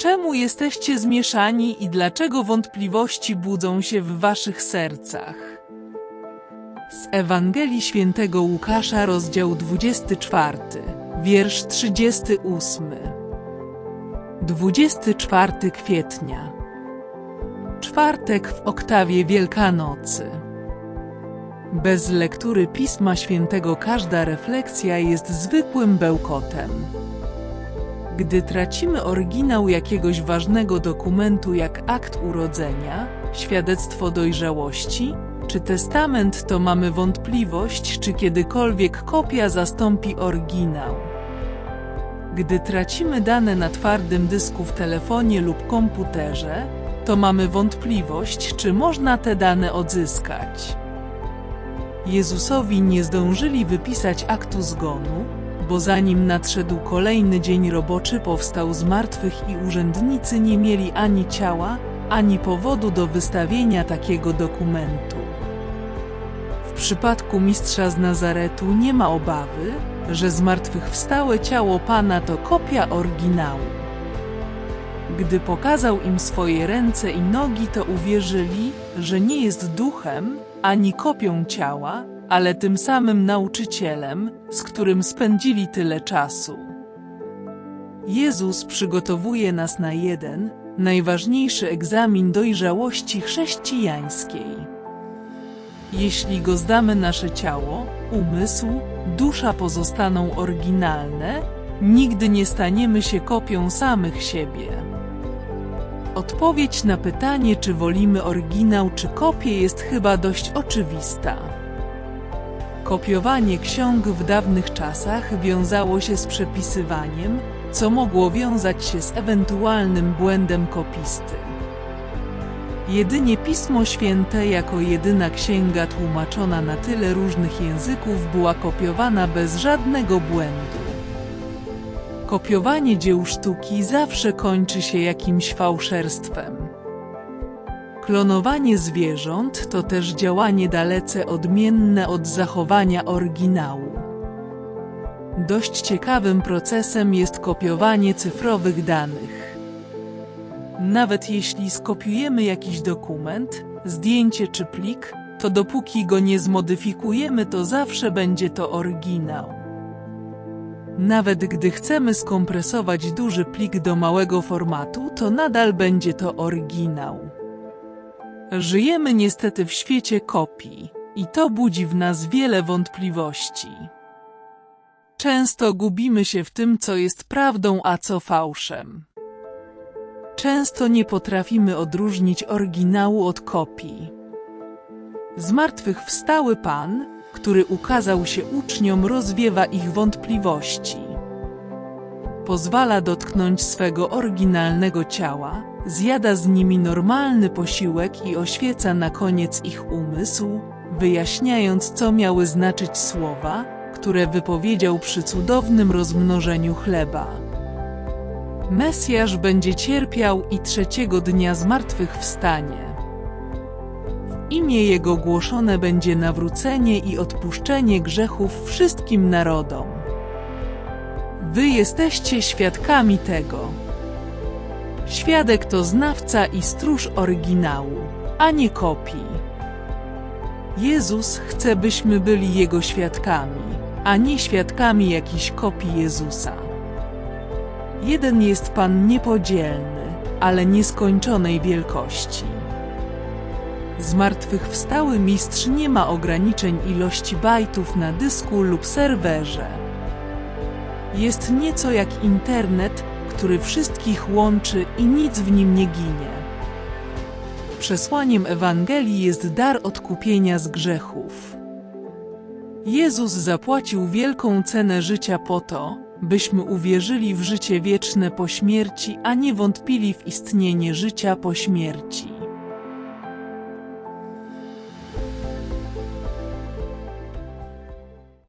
Czemu jesteście zmieszani i dlaczego wątpliwości budzą się w waszych sercach? Z Ewangelii Świętego Łukasza, rozdział 24, wiersz 38. 24 kwietnia. Czwartek w oktawie Wielkanocy. Bez lektury Pisma Świętego każda refleksja jest zwykłym bełkotem. Gdy tracimy oryginał jakiegoś ważnego dokumentu jak akt urodzenia, świadectwo dojrzałości, czy testament, to mamy wątpliwość, czy kiedykolwiek kopia zastąpi oryginał. Gdy tracimy dane na twardym dysku w telefonie lub komputerze, to mamy wątpliwość, czy można te dane odzyskać. Jezusowi nie zdążyli wypisać aktu zgonu, bo zanim nadszedł kolejny dzień roboczy powstał z martwych i urzędnicy nie mieli ani ciała, ani powodu do wystawienia takiego dokumentu. W przypadku mistrza z Nazaretu nie ma obawy, że zmartwychwstałe ciało Pana to kopia oryginału. Gdy pokazał im swoje ręce i nogi, to uwierzyli, że nie jest duchem, ani kopią ciała, ale tym samym nauczycielem, z którym spędzili tyle czasu. Jezus przygotowuje nas na jeden, najważniejszy egzamin dojrzałości chrześcijańskiej. Jeśli go zdamy, nasze ciało, umysł, dusza pozostaną oryginalne, nigdy nie staniemy się kopią samych siebie. Odpowiedź na pytanie, czy wolimy oryginał czy kopię, jest chyba dość oczywista. Kopiowanie ksiąg w dawnych czasach wiązało się z przepisywaniem, co mogło wiązać się z ewentualnym błędem kopisty. Jedynie Pismo Święte jako jedyna księga tłumaczona na tyle różnych języków była kopiowana bez żadnego błędu. Kopiowanie dzieł sztuki zawsze kończy się jakimś fałszerstwem. Klonowanie zwierząt to też działanie dalece odmienne od zachowania oryginału. Dość ciekawym procesem jest kopiowanie cyfrowych danych. Nawet jeśli skopiujemy jakiś dokument, zdjęcie czy plik, to dopóki go nie zmodyfikujemy, to zawsze będzie to oryginał. Nawet gdy chcemy skompresować duży plik do małego formatu, to nadal będzie to oryginał. Żyjemy niestety w świecie kopii, i to budzi w nas wiele wątpliwości. Często gubimy się w tym, co jest prawdą, a co fałszem. Często nie potrafimy odróżnić oryginału od kopii. Zmartwychwstały Pan, który ukazał się uczniom, rozwiewa ich wątpliwości. Pozwala dotknąć swego oryginalnego ciała, zjada z nimi normalny posiłek i oświeca na koniec ich umysł, wyjaśniając, co miały znaczyć słowa, które wypowiedział przy cudownym rozmnożeniu chleba. Mesjasz będzie cierpiał i trzeciego dnia zmartwychwstanie. W imię Jego głoszone będzie nawrócenie i odpuszczenie grzechów wszystkim narodom. Wy jesteście świadkami tego. Świadek to znawca i stróż oryginału, a nie kopii. Jezus chce, byśmy byli Jego świadkami, a nie świadkami jakichś kopii Jezusa. Jeden jest Pan niepodzielny, ale nieskończonej wielkości. Zmartwychwstały mistrz nie ma ograniczeń ilości bajtów na dysku lub serwerze. Jest nieco jak internet, który wszystkich łączy i nic w nim nie ginie. Przesłaniem Ewangelii jest dar odkupienia z grzechów. Jezus zapłacił wielką cenę życia po to, byśmy uwierzyli w życie wieczne po śmierci, a nie wątpili w istnienie życia po śmierci.